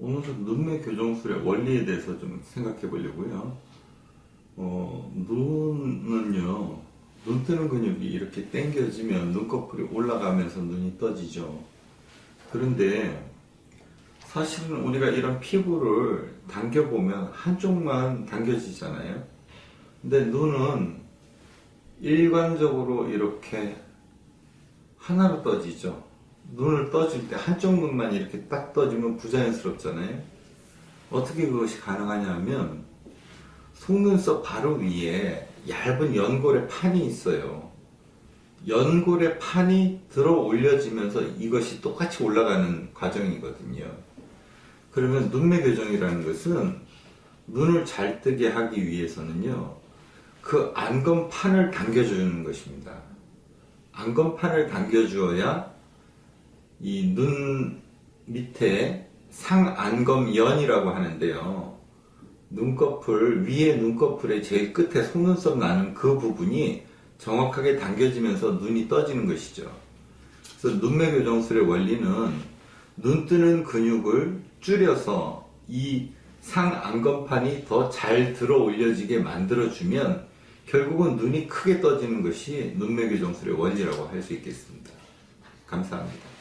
오늘은 눈매 교정술의 원리에 대해서 좀 생각해 보려고요. 어, 눈은요, 눈 뜨는 근육이 이렇게 당겨지면 눈꺼풀이 올라가면서 눈이 떠지죠. 그런데 사실은 우리가 이런 피부를 당겨보면 한쪽만 당겨지잖아요. 근데 눈은 일관적으로 이렇게 하나로 떠지죠. 눈을 떠질 때 한쪽 눈만 이렇게 딱 떠지면 부자연스럽잖아요. 어떻게 그것이 가능하냐면 속눈썹 바로 위에 얇은 연골의 판이 있어요. 연골의 판이 들어 올려지면서 이것이 똑같이 올라가는 과정이거든요. 그러면 눈매 교정이라는 것은 눈을 잘 뜨게 하기 위해서는요, 그 안검판을 당겨주는 것입니다. 안검판을 당겨주어야 이 눈 밑에 상안검연이라고 하는데요. 눈꺼풀, 위에 눈꺼풀의 제일 끝에 속눈썹 나는 그 부분이 정확하게 당겨지면서 눈이 떠지는 것이죠. 그래서 눈매 교정술의 원리는 눈 뜨는 근육을 줄여서 이 상안검판이 더 잘 들어 올려지게 만들어주면 결국은 눈이 크게 떠지는 것이 눈매 교정술의 원리라고 할 수 있겠습니다. 감사합니다.